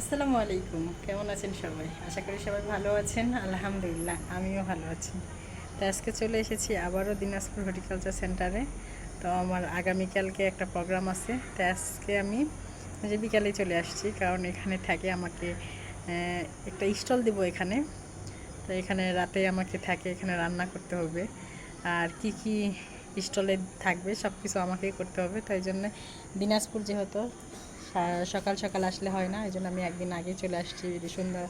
আসসালামু আলাইকুম। কেমন আছেন সবাই? আশা করি সবাই ভালো আছেন। আলহামদুলিল্লাহ, আমিও ভালো আছি। তো আজকে চলে এসেছি আবারও দিনাজপুর হর্টিকালচার সেন্টারে। তো আমার আগামীকালকে একটা প্রোগ্রাম আছে। তো আজকে আমি যে বিকালে চলে আসছি, কারণ এখানে থাকে আমাকে একটা স্টল দেবো এখানে। তো এখানে রাতে আমাকে থাকে, এখানে রান্না করতে হবে। আর কি কি স্টলে থাকবে সব কিছু আমাকেই করতে হবে। তাই জন্য দিনাজপুর যেহেতু সকাল সকাল আসলে হয় না এই জন্য আমি একদিন আগে চলে আসছি সুন্দর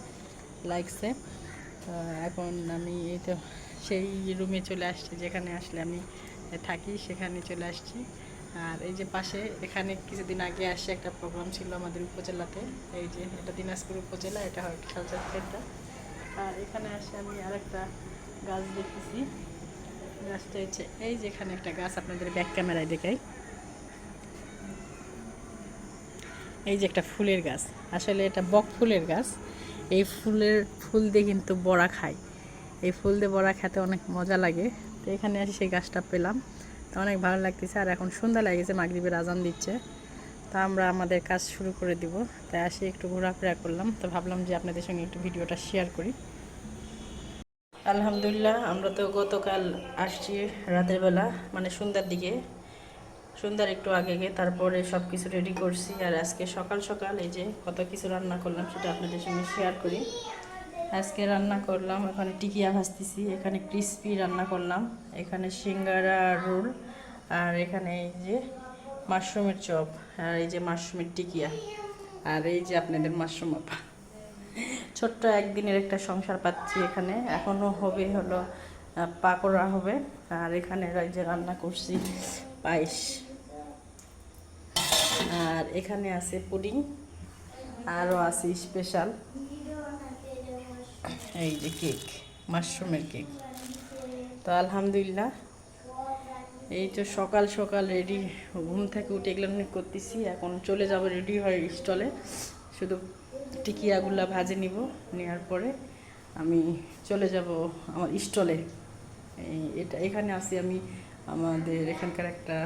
লাগছে এখন আমি এই তো সেই রুমে চলে আসছি, যেখানে আসলে আমি থাকি, সেখানে চলে আসছি। আর এই যে পাশে, এখানে কিছুদিন আগে আসে একটা প্রোগ্রাম ছিল আমাদের উপজেলাতে, এই যে এটা দিনাজপুর উপজেলা, এটা হর্টিকালচার সেন্টার আর এখানে আসে আমি আরেকটা গাছ দেখতেছি। গাছটা হচ্ছে, এই যে এখানে একটা গাছ, আপনাদের ব্যাক ক্যামেরায় দেখাই। এই যে একটা ফুলের গাছ। আসলে এটা বক ফুলের গাছ। এই ফুলের ফুল দিয়ে কিন্তু বড়া খায় এই ফুল দিয়ে বড়া খেতে অনেক মজা লাগে। তো এখানে আসি সেই গাছটা পেলাম। তো অনেক ভালো লাগতেছে। আর এখন সন্ধ্যা লাগেছে মাগরীবের আজান দিচ্ছে। তা আমরা আমাদের কাজ শুরু করে দিব। তাই আসি, একটু ঘোরাফেরা করলাম। তো ভাবলাম যে আপনাদের সঙ্গে একটু ভিডিওটা শেয়ার করি। আলহামদুলিল্লাহ, আমরা তো গতকাল আসছি রাতের বেলা। মানে সন্ধ্যার দিকে। সন্ধ্যার একটু আগে গিয়ে তারপরে সব কিছু রেডি করছি আর আজকে সকাল সকাল এই যে কত কিছু রান্না করলাম সেটা আপনাদের সঙ্গে শেয়ার করি। আজকে রান্না করলাম, এখানে টিকিয়া ভাজতেছি, এখানে ক্রিসপি রান্না করলাম, এখানে সিঙ্গারা রোল, আর এখানে এই যে মাশরুমের চপ, আর এই যে মাশরুমের টিকিয়া, আর এই যে আপনাদের মাশরুম আপা ছোট্ট একদিনের একটা সংসার পাচ্ছি এখানে এখনও হবে হলো পাকোড়া হবে, আর এখানে এই যে রান্না করছি পায়েস। আর এখানে আছে পুডিং আরও আছে স্পেশাল এই যে কেক, মাশরুমের কেক। তো আলহামদুলিল্লাহ, এই তো সকাল সকাল রেডি ঘুম থেকে উঠে এগুলো করতেছি। এখন চলে যাব রেডি হয় স্টলে শুধু টিকিয়াগুলা ভাজে নিব, নেওয়ার পরে আমি চলে যাব আমার স্টলে এটা, এখানে আছি আমি, আমাদের এখানকার একটা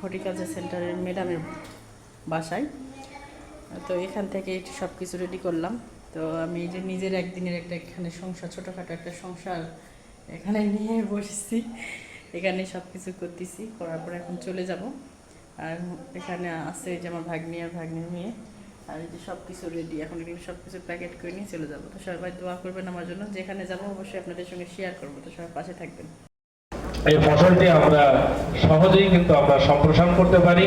হর্টিকালচার সেন্টারের ম্যাডামের বাসায়। তো এখান থেকে সব কিছু রেডি করলাম। তো আমি যে নিজের একদিনের একটা এখানে সংসার, ছোটোখাটো একটা সংসার এখানে নিয়ে বসেছি। এখানে সব কিছু করতেছি, করার পরে এখন চলে যাব। আর এখানে আছে যে আমার ভাগ্নি আর ভাগ্নির মেয়ে। আর এই যে সব কিছু রেডি এখন এগুলো সব কিছু প্যাকেট করে নিয়ে চলে যাব। তো সবাই দোয়া করবেন আমার জন্য। যেখানে যাব অবশ্যই আপনাদের সঙ্গে শেয়ার করব। তো সবাই পাশে থাকবেন। এই ফসলটি আমরা সহজেই কিন্তু আমরা সম্প্রসারণ করতে পারি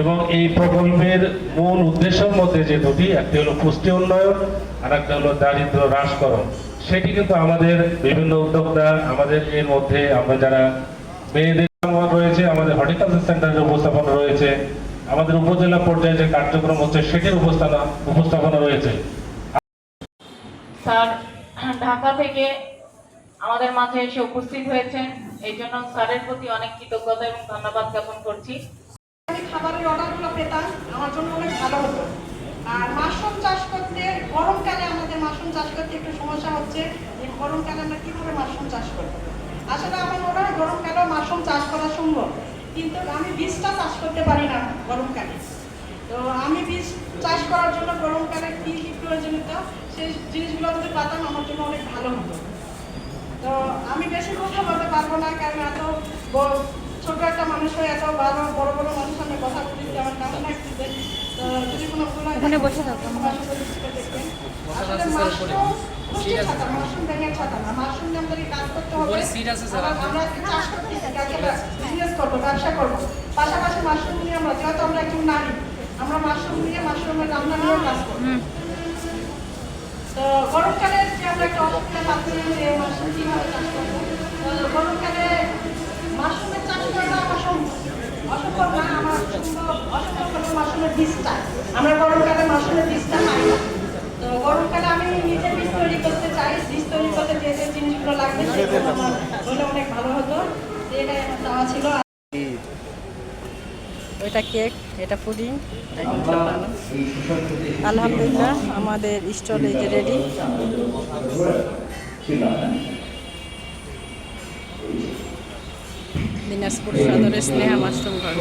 এবং এই প্রকল্পের মূল উদ্দেশ্যের মধ্যে যে দুটি, একটি হলো পুষ্টি উন্নয়ন আর একটা হলো দারিদ্র হ্রাসকরণ। সেটি কিন্তু আমাদের বিভিন্ন উদ্যোক্তা আমাদের এর মধ্যে আমরা যারা মেয়েদের রয়েছে, আমাদের হর্টিকালচার সেন্টারের উপস্থাপনা রয়েছে, আমাদের উপজেলা পর্যায়ে যে কার্যক্রম হচ্ছে সেটির উপস্থাপনা উপস্থাপনা রয়েছে। স্যার, ঢাকা থেকে আমাদের মাঝে এসে উপস্থিত হয়েছেন। এই জন্য স্যারের প্রতি অনেক কৃতজ্ঞতা এবং ধন্যবাদ জ্ঞাপন করছি। আমি খাবারের অর্ডারগুলো পেতাম, আমার জন্য অনেক ভালো হতো। আর মাশরুম চাষ করতে গরমকালে আমাদের মাশরুম চাষ করতে একটু সমস্যা হচ্ছে যে গরমকালে আমরা কীভাবে মাশরুম চাষ করব? আসলে আমার মনে হয় গরমকালেও মাশরুম চাষ করা সম্ভব, কিন্তু আমি বীজটা চাষ করতে পারি না গরমকালে তো আমি বীজ চাষ করার জন্য গরমকালে কী কী প্রয়োজনীয়তা, সেই জিনিসগুলো যদি পাতাম, আমার জন্য অনেক ভালো হতো। তো আমি বেশি কথা বলতে পারব না কারণ এত বড়- ছোট একটা মানুষ হয়ে এত বড় বড় বড় মানুষ সামনে কথা বলতে আমার কেমন লাগতেছে তো যদি কোনো ভুল হয় ওখানে বসে থাকো আসলে মাশরুম ছাতা, মাশরুম ব্যাঙের ছাতা না। মাশরুম নিয়ে আমাদেরকে কাজ করতে হবে। আমরা চাষ করতেছি, বিজনেস করব, ব্যবসা করব। পাশাপাশি মাশরুম নিয়ে আমরা যেহেতু আমরা একজন নারী আমরা মাশরুম নিয়ে মাশরুমের রান্না নিয়েও কাজ করব তো গরমকালে যে আমরা একটা অসুবিধা পাচ্ছি যে মাশরুম কীভাবে চাষ গরমকালে মাশরুমের চাষ করাটা আমার সম্ভব অসম্ভব না, আমার সম্ভব অসম্ভব হলো মাশরুমের বীজটা। আমরা গরমকালে মাশরুমের বীজটা পাই না। তো গরমকালে আমি নিজে বীজ তৈরি করতে চাই। বীজ তৈরি করতে যে যে জিনিসগুলো লাগবে সেগুলো আমার হলে অনেক ভালো হতো। এটাই আমার চাওয়া ছিল। ওইটা কেক এটা পুডিং। আলহামদুলিল্লাহ আমাদের স্টল যে রেডি দিনাজপুর সদরের স্নেহা মাশরুম ঘর।